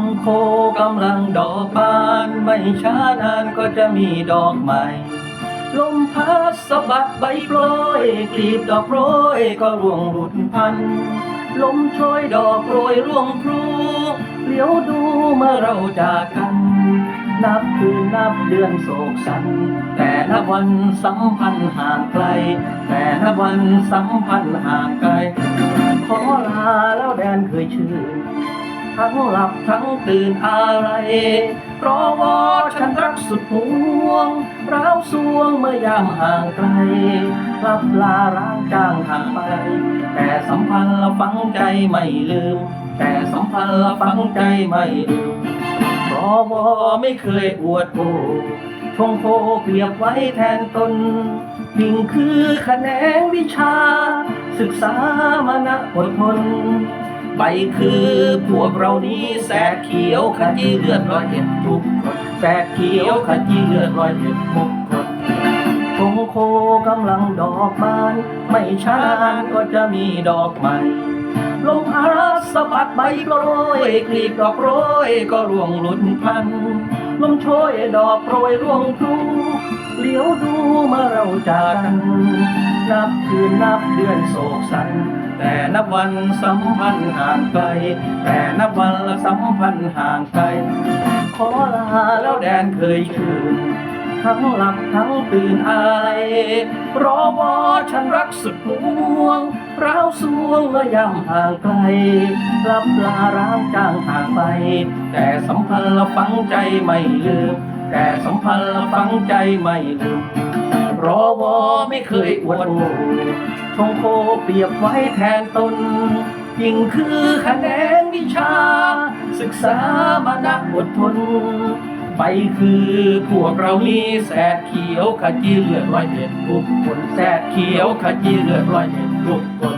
มโคกำลังดอกบาน ไม่ช้านานก็จะมีดอกใหม่ ลมพัดสะบัดใบโปรยกลีบดอกโรยก็ร่วงหลุดพัน ลมโชยดอกโรยร่วงพลูเลี้ยวดูเมื่อเราจากกัน นับคืนนับเดือนโศกสัน แต่นับวันสัมพันธ์ห่างไกล แต่นับวันสัมพันธ์ห่างไกล ขอลาแล้วแดนเคยชื่น ทั้งหลับทั้งตื่นอะไร เพราะว่าฉันรักสุดห่วงร้าวสวงเมื่อยามห่างไกลรับลาร้างจางห่างไป แต่สัมพันธ์ละฝังใจไม่ลืม แต่สัมพันธ์ละฝังใจไม่ลืมเพราะว่าไม่เคยอวดโอ้ชงโคเปียบไว้แทนตนยิ่งคือคะแนนวิชา ศึกษามานะอดทน ใบคือพวกเรานี้แสกเขียวขจีเลือดรอยเห็ดทุกคนแสกเขียวขจีเลือดรอยเห็ดทุกคนชงโคกำลังดอกบานไม่ช้านก็จะมีดอกใหม่ลมพัดสะบัดใบโปรยกลีบดอกโรยก็ร่วงหลุดพัน ลมโชยดอกโปรยร่วงพลูเลี้ยวดูมื่อเราจากกัน นับคืนนับเดือนโศกสัน แต่นับวันสัมพันธ์ห่างไกล แต่นับวันละสัมพันธ์ห่างไกล ขอลาแล้วแดนเคยชื่นทั้งหลับทั้งตื่นอะไรรอวอฉันรักสุดห่วงร้าวสวงเมื่อยามห่างไกลรับลาร้างจางห่างไป แต่สัมพันธ์ละฝังใจไม่ลืม แต่สัมพันธ์ละฝังใจไม่ลืมรอวอไม่เคยอวดโอ้ ชงโคเปรียบไว้แทนตนยิ่งคือคะแนนวิชา ศึกษามานักอดทน ไปคือพวกเรานี้แสดเขียวขจีเลือดรอยเด็ดทุกคนแสดเขียวขจีเลือดรอยเด็ดทุกคน